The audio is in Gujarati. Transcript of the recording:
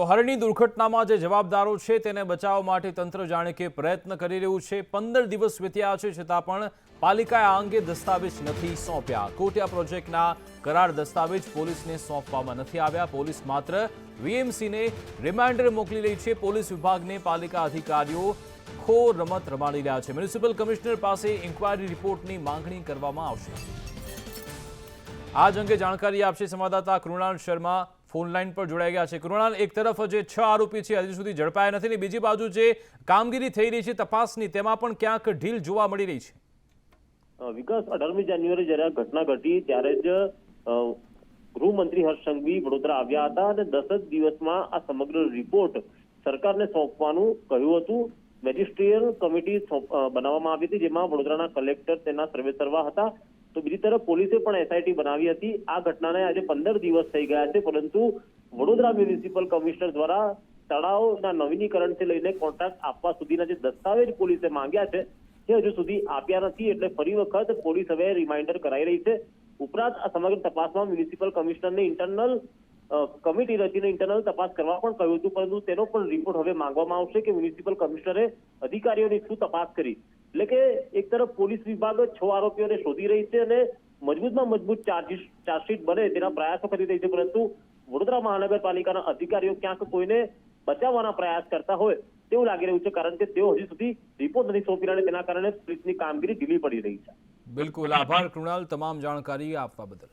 તો હરણી દુર્ઘટનામાં જે જવાબદારો છે તેને બચાવવા માટે તંત્ર જાણે કે પ્રયત્ન કરી રહ્યું છે. પંદર દિવસ વીત્યા છે છતાં પણ પાલિકાએ આ અંગે દસ્તાવેજ નથી સોંપ્યા. કોટિયા પ્રોજેક્ટના કરાર દસ્તાવેજ પોલીસને સોંપવામાં નથી આવ્યા. પોલીસ માત્ર વીએમસીને રિમાઇન્ડર મોકલી રહી છે. પોલીસ વિભાગને પાલિકા અધિકારીઓ ખો રમત રમાડી રહ્યા છે. મ્યુનિસિપલ કમિશનર પાસે ઇન્કવાયરી રિપોર્ટની માંગણી કરવામાં આવશે. આ જ અંગે જાણકારી આપશે સંવાદદાતા કૃણાલ શર્મા. ફોન લાઈન પર જોડાઈ ગયા છે. કૃણાલ એક તરફ જે છ આરોપી છે, હજી સુધી ઝડપાયા નથી ને બીજી બાજુ જે કામગીરી થઈ રહી છે, તપાસની, તેમાં પણ ક્યાંક ઢીલ જોવા મળી રહી છે. વિકાસ અઢારમી જાન્યુઆરી જ્યારે ઘટના ઘટી, ત્યારે જ ગૃહમંત્રી હર્ષ સંઘવી વડોદરા આવ્યા હતા અને દસ જ દિવસમાં આ સમગ્ર રિપોર્ટ સરકારને સોંપવાનું કહ્યું હતું. મેજિસ્ટ્રીયલ કમિટી બનાવવામાં આવી હતી, જેમાં વડોદરાના કલેક્ટર તેના સર્વે કરવા હતા. તો બીજી તરફ પોલીસે પણ એસઆઈટી બનાવી હતી. આ ઘટનાને આજે પંદર દિવસ થઈ ગયા છે, પરંતુ વડોદરા મ્યુનિસિપલ કમિશનર દ્વારા તળાવના નવીનીકરણથી લઈને કોન્ટ્રાક્ટ આપવા સુધીના જે દસ્તાવેજ પોલીસે માંગ્યા છે, તે હજુ સુધી આપ્યા નથી, એટલે ફરી વખત પોલીસ હવે રિમાઇન્ડર કરાઈ રહી છે. ઉપરાંત આ સમગ્ર તપાસમાં મ્યુનિસિપલ કમિશનરને ઇન્ટરનલ કમિટી રચીને ઇન્ટરનલ તપાસ કરવા પણ કહ્યું હતું, પરંતુ તેનો પણ રિપોર્ટ હવે માંગવામાં આવશે કે મ્યુનિસિપલ કમિશનરે અધિકારીઓની શું તપાસ કરી. એટલે કે એક તરફ પોલીસ વિભાગ છ આરોપીઓને શોધી રહી છે અને મજબૂતમાં મજબૂત ચાર્જશીટ બને તેના પ્રયાસો કરી રહી છે. પરંતુ વડોદરા મહાનગરપાલિકાના અધિકારીઓ ક્યાંક કોઈને બચાવવાના પ્રયાસ કરતા હોય તેવું લાગી રહ્યું છે, કારણ કે તેઓ હજી સુધી રિપોર્ટ નથી સોંપી રહ્યા તેના કારણે પોલીસની કામગીરી ઢીલી પડી રહી છે. બિલકુલ. આભાર કૃણાલ. તમામ જાણકારી આપવા બદલ.